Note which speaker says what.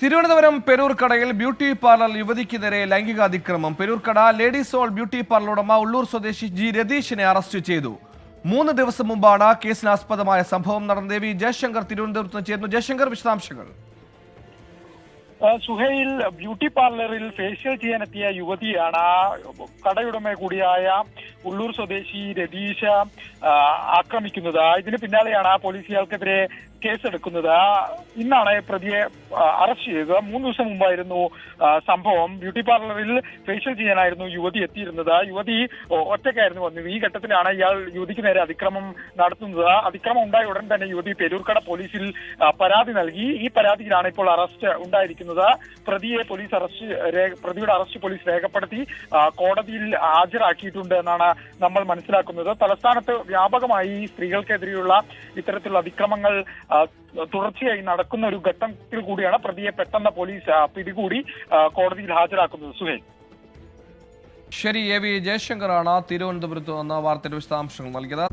Speaker 1: Thiruvananthapuram പെരൂർക്കടയിൽ beauty parlour യുവതിക്ക് നേരെ ലൈംഗികാതിക്രമം. Peroorkada ladies all beauty parlour ഉടമ ഉള്ളൂർ സ്വദേശി ജി രതീഷിനെ അറസ്റ്റ് ചെയ്തു. മൂന്ന് ദിവസം മുമ്പാണ് കേസിനാസ്പദമായ സംഭവം നടന്നത്. വി ജയശങ്കർ തിരുവനന്തപുരത്ത് ചേർന്നു ജയശങ്കർ വിശദാംശങ്ങൾ.
Speaker 2: സുഹൈൽ ബ്യൂട്ടി പാർലറിൽ ഫേഷ്യൽ ചെയ്യാനെത്തിയ യുവതിയാണ് കടയുടമ കൂടിയായ ഉള്ളൂർ സ്വദേശി രതീഷ. ആക്രമിക്കുന്നത്. ഇതിന് പിന്നാലെയാണ് ആ പോലീസ് ഇയാൾക്കെതിരെ കേസെടുക്കുന്നത് ഇന്നാണ് പ്രതിയെ അറസ്റ്റ് ചെയ്തത്. മൂന്ന് ദിവസം മുമ്പായിരുന്നു സംഭവം. ബ്യൂട്ടി പാർലറിൽ ഫേഷ്യൽ ചെയ്യാനായിരുന്നു യുവതി എത്തിയിരുന്നത്. യുവതി ഒറ്റയ്ക്കായിരുന്നു വന്നത്. ഈ ഘട്ടത്തിലാണ് ഇയാൾ യുവതിക്ക് നേരെ അതിക്രമം നടത്തുന്നത്. അതിക്രമം ഉണ്ടായ ഉടൻ തന്നെ യുവതി പെരൂർക്കട പോലീസിൽ പരാതി നൽകി. ഈ പരാതിയിലാണ് ഇപ്പോൾ അറസ്റ്റ് ഉണ്ടായിരിക്കുന്നത്. പ്രതിയെ പോലീസ് അറസ്റ്റ് പ്രതിയുടെ അറസ്റ്റ് പോലീസ് രേഖപ്പെടുത്തി കോടതിയിൽ ഹാജരാക്കിയിട്ടുണ്ട് എന്നാണ് നമ്മൾ മനസ്സിലാക്കുന്നത്. തലസ്ഥാനത്ത് വ്യാപകമായി സ്ത്രീകൾക്കെതിരെയുള്ള ഇത്തരത്തിലുള്ള അതിക്രമങ്ങൾ തുടർച്ചയായി നടക്കുന്ന ഒരു ഘട്ടത്തിൽ കൂടിയാണ് പ്രതിയെ പെട്ടെന്ന് പോലീസ് പിടികൂടി കോടതിയിൽ ഹാജരാക്കുന്നത്. സുഹേൽ.
Speaker 1: ശരി എ വി ജയശങ്കറാണ് തിരുവനന്തപുരത്ത് നിന്ന് വാർത്തയുടെ വിശദാംശങ്ങൾ നൽകിയത്.